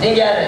நீங்க யாரு?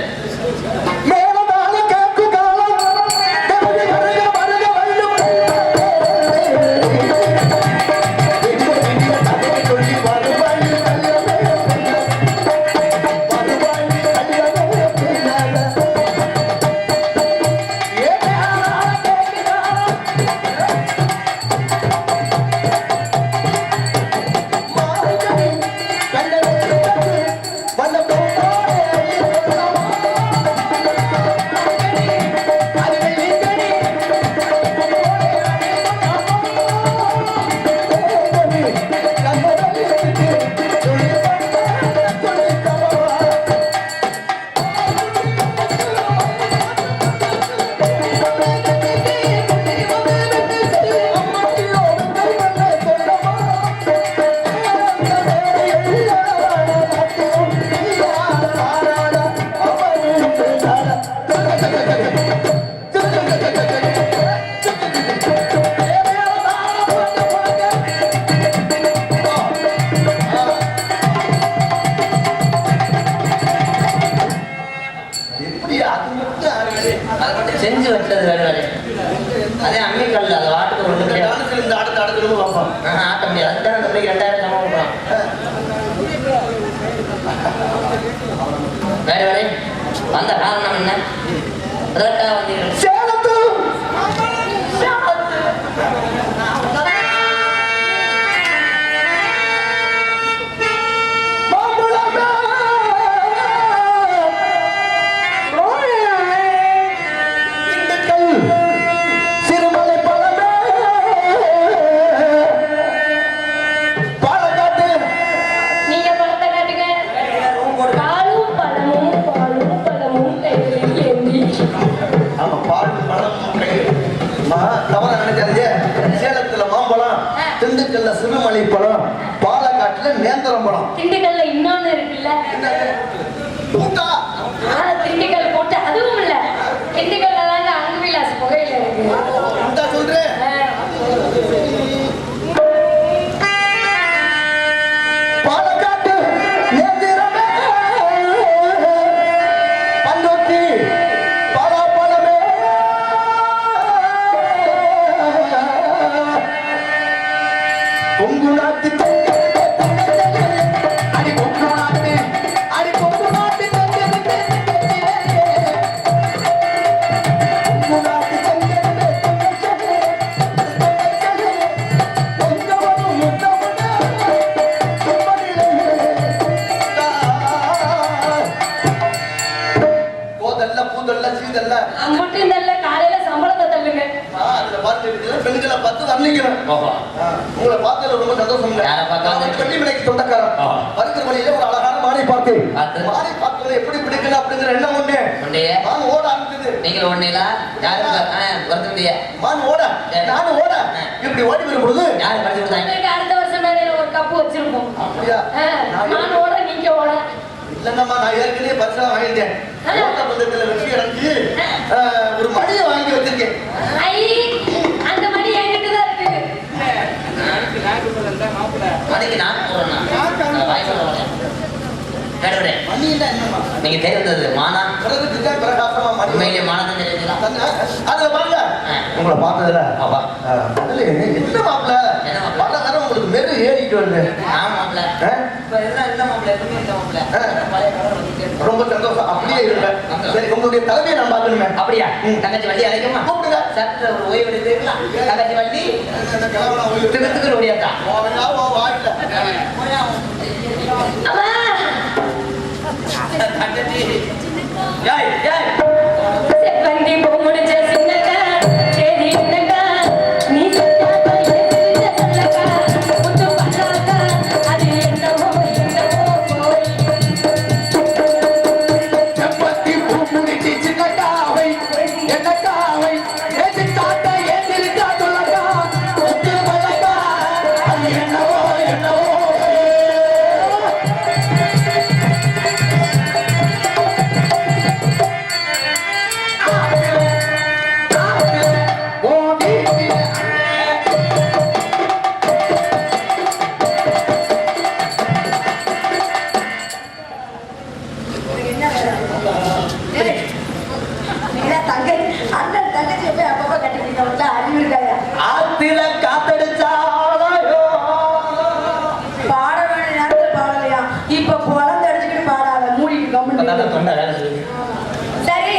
நீங்கள் ஒண்ணுல யாரு வருத்தம் மான் ஓட. நானும் ஓட. இப்படி ஓடி வரும் பொழுது? யாரு படிச்சு கொடுத்தாங்க அடுத்த வருஷம் மேலையில ஒரு கப்பு வச்சிருப்போம். அப்படியா? நான் ஓட நீங்க ஓட. இல்லைன்னம்மா நான் ஏற்கனவே பரிசா வாங்கிட்டேன். ஓட்ட பந்தயத்துல வெற்றி அடைஞ்சு ஒரு மடியை வாங்கி வச்சிருக்கேன். ஐ அந்த மணி என்கிட்ட தான் இருக்கு. அதுக்கு நான் போறேன் மணி இல்ல என்னம்மா? நீங்க தெரிந்தது மானா? உங்களை பார்த்ததுல? அதுல என்ன மாப்பிள? பல தரம் உங்களுக்கு மெரு ஏறிட்டு இருக்கு. ரொம்ப சந்தோஷம். அப்படியே இருங்க. சரி உங்களுடைய தலைமையை நான் பார்க்கணுமே அப்படியா. தங்கச்சி வள்ளி அழைக்குமா கூப்பிடுங்க. சற்று ஒரு ஓய்வு எடுக்கிறீங்களா தங்கச்சி வள்ளி. திருத்துக்கு ஓடியாத்தா தங்கச்சி. ஏய் ஏய். செவ்வந்தி பூ முடிச்ச சின்னக்கா, கம்முன்னு தொண்டை வேலை செய்யுது. சரி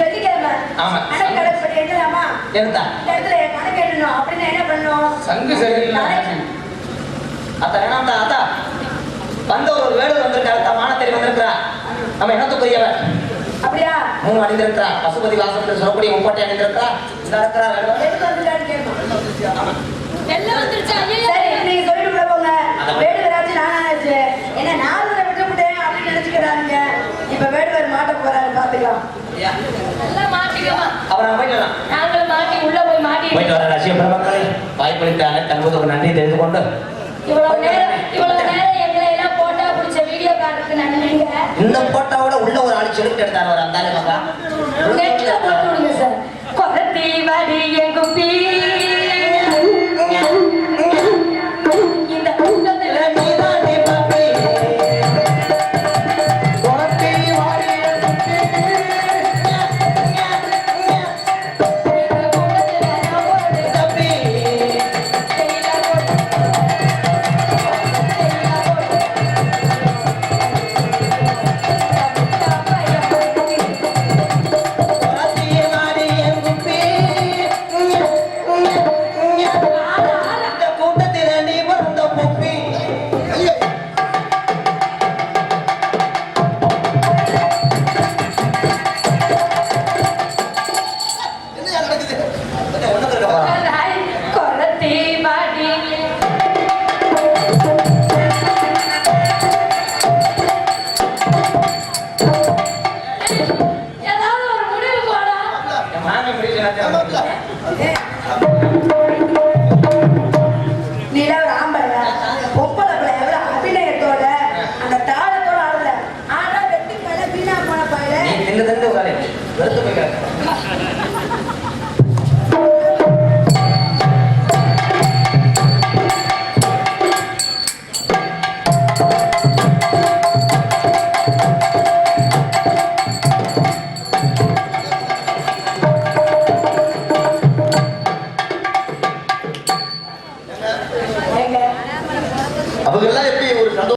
வெள்ளிக்கிழமை ஆமா. கடைப்படி என்னலாமா இருந்தா இந்த இடத்துல கணக்கு எழுதணும் அப்படின்னு என்ன பண்ணணும் சங்கு சரியில்லை. அத்த வேணாம்டா அத்தா வந்த ஒரு வேடு வந்திருக்காரு அத்தா மானத்தேரி வந்திருக்கிறா நம்ம என்னத்துக்குரியவன் அப்படியா? மூணு அணிந்திருக்கிறா பசுபதி வாசம் என்று சொல்லக்கூடிய முப்பட்டை அணிந்திருக்கிறா இந்த இருக்கிறா கேட்கணும் எல்லாம் வந்துருச்சு? சரி பிடிச்ச வீடியோ காட்டுறதுக்கு நன்றிங்க இந்த போட்டோவோட உள்ள ஒரு ஆள் செலுத்து எடுத்தாரு ஒரு அந்த மக்கா なんとも言わ